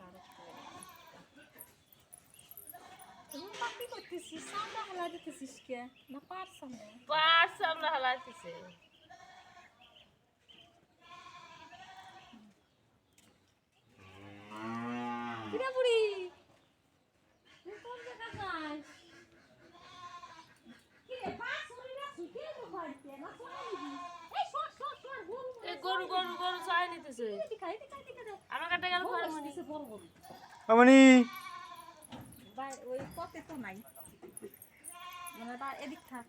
লাগে। তুমি পাখি করতেছিস সামনে হালা দিতেছিস কে না পার সামনে পাঁচ সামনে হালাইতেছে কিরে বুড়ি তুই কোন জায়গা যাস কিরে পাঁচ সরিরা সুখে তো বাড়িতে না সরাইবি এই সর সর সর গরু এই গরু গরু গরু চাই নিতেছে এদিকে এদিকে এদিকে দে আমার গেল মনি ওই পথে তো নাই। মানে বা এদিক থাক।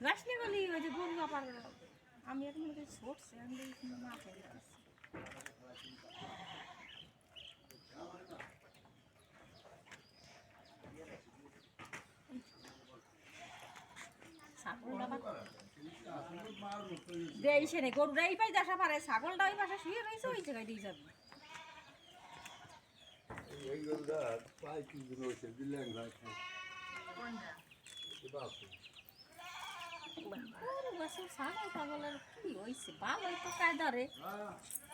রাসনি গলি ওই যে গরু আবার আমি এখন ছড়ছে আমি না দেই সে নেই গরুটা এই পাশে আসা পারে ছাগলটা ওই পাশে শুয়ে রয়েছে ওই জায়গায় দিয়ে যাবে। ছাগল টাগলের কি হয়েছে ভালোই তো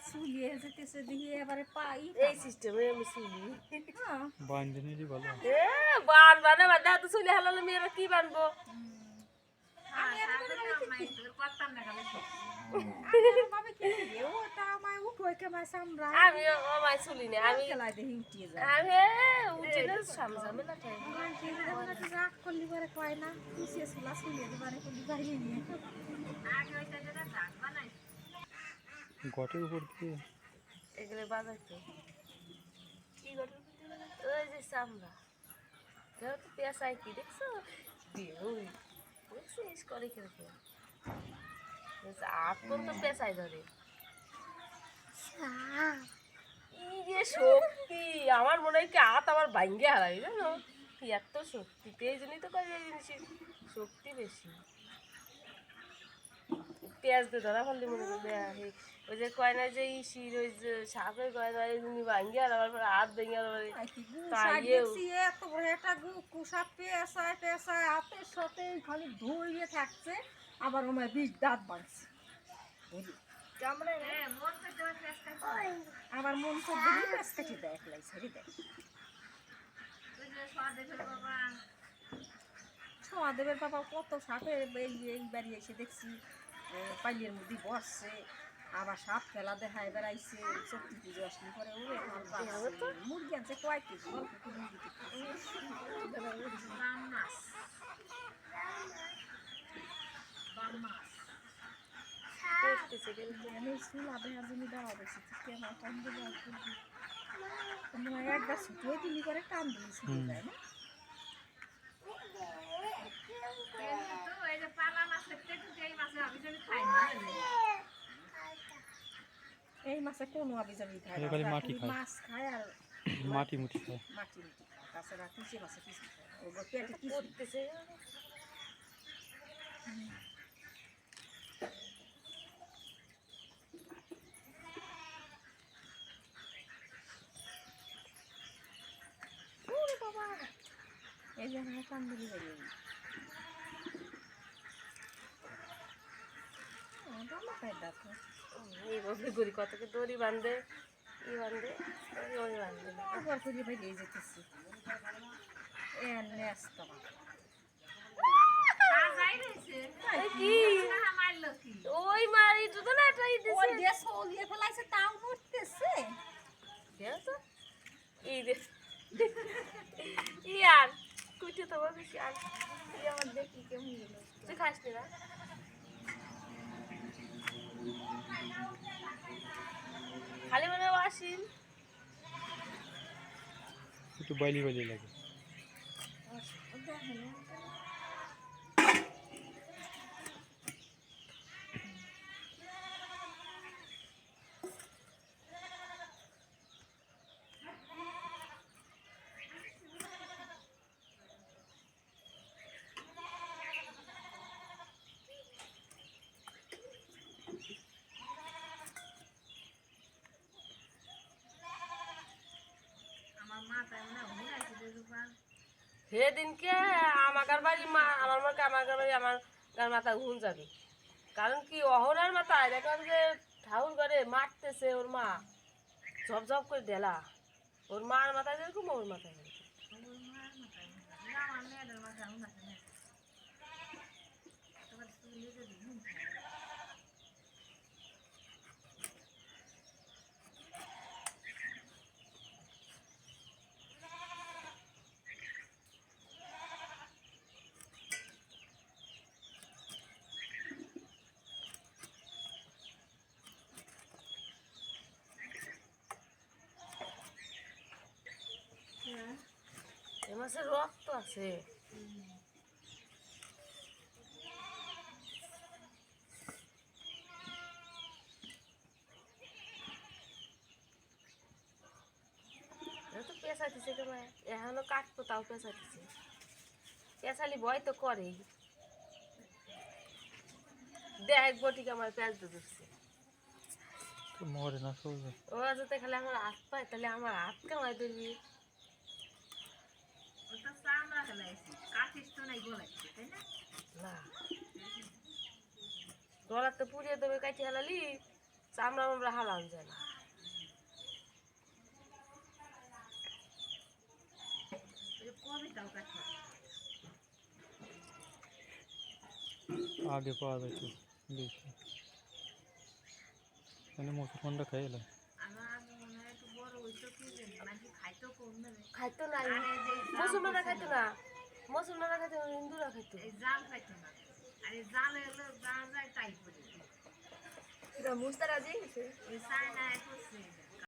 চুলিয়ে যেতেছে দিয়ে এবারে পাই। এই সিস্টেমে আমি চুলি। হ্যাঁ। ভালো। বান বানে হাতে চুলি হালালে মেয়েরা কি বানবো আমি আর মনে করি কি- আমি আর ভাবে কি সামরা গটের উপর দিয়ে এগুলো ওই যে সামলা দেখো তো পেঁয়াজ আই কি দেখছ? দিয়ে ওই দেখছিস করে কীরকম কোন তো পেঁচাই ধরে। যে শক্তি, আমার মনে হয় কি হাত আমার ভাঙ্গে হারাই জানো? এত শক্তি, পেয়ে জন্যই তো কাজে শক্তি বেশি। পেঁয়াজ দিয়ে ধরা ফেললে মনে করবে ওই যে কয় না যে শির ওই যে সাপের কয় না আর আমার হাত ভেঙে আর এও। দেখছি এত বড় একটা গু কুসা পেঁচায় পেঁচায় হাতের সাথে খালি ধুইয়ে থাকছে আবার আমার বিষ দাঁত বাঁধছে। আবার মন তো দিদি পেঁচ কেটে দেয় একলাই ছেড়ে দেয়। সোয়াদেবের বাবা। কত সাপের এই এই বাড়ি এসে দেখছি। পাইলের মধ্যে বসছে, আবার সাপ খেলা দেখায় বেড়াইছে শক্তি পুজো আসলে পরে বাঁচছে। মুরগি আনছে কয় কেজি? একবার ছুটিয়ে দিলি করে টান দিলি ছুটি যায় না? মাছে কোনো আবিজাবি খায় না। খালি মাটি খায়। মাছ খায় আর মাটি মুটি খায়। মাটি মুটি খায়। তাছাড়া কুচি মাছে কিছু খায়। ওগুলো পেটে কিছু করতেছে। এই যে আমার টান দিলি বেরিয়ে গেল ভালো খায় দেখো এইভাবে করি কতকে দড়ি বাঁধে ই বাঁধে ওই ওই বাঁধে। না আবার যেতেছি। এ নেস্ত এই কি? ওই মারি তো না এটাই ওই দিছে দেশ ওলিয়ে ফেলাইছে তাও নড়তেছে এই দে। ই আর কুইতে তো কি আর। আমার দেখি কেমন তুই খাস না? খালি মনে আসিল। একটু বাইলি বাইলি লাগে। সেদিনকে আমাকার বাড়ি মা, আমার মাকে আমার বাড়ি আমার গার মাথা ঘুম যাবে। কারণ কি অহরার মাথায় দেখলাম যে ঠাউর ঘরে মারতেছে ওর মা। ঝপ ঝপ করে ঢেলা ওর মার মাথায় যেরকম, ওর মাথায়। আমার মেয়েদের মাঝে আমি না তোমার চুলে যদি ঘুম থাকে। এ রক্ত আছে। তো পেঁচা দিছে কেন এখনও কাটবো তাও পেঁচা দিছে পেঁচালি ভয় তো করেই। দেখ বটিকে আমার পেঁচ তো মরে না সরবে। ওরা যাতে খালি আমার হাত পায় তাহলে আমার হাত কেমন ধরবি ওটা চামড়া ফেলাইছি কাঠিস তো নাই গলাইছে তাই না না গলার তো পুড়িয়ে দেবে কাটি হালালি চামড়া মামড়া হালান যায় না। ওই কবিতাও কাঠা? আগে পাওয়া যেত বেশি মানে মুসলমানরা খাই আমার মনে হয় একটু বড় হইতো কি মানে খাইতো না খাইতো মুসলমানরা খাইতো না। মুসলমানরা খাইতো হিন্দুরা খাইতো। এই জাল খাইতো না। আরে জাল এলো জাল যায় তাই করে। মুস্তারা দিয়ে এই চায়না করছে এটা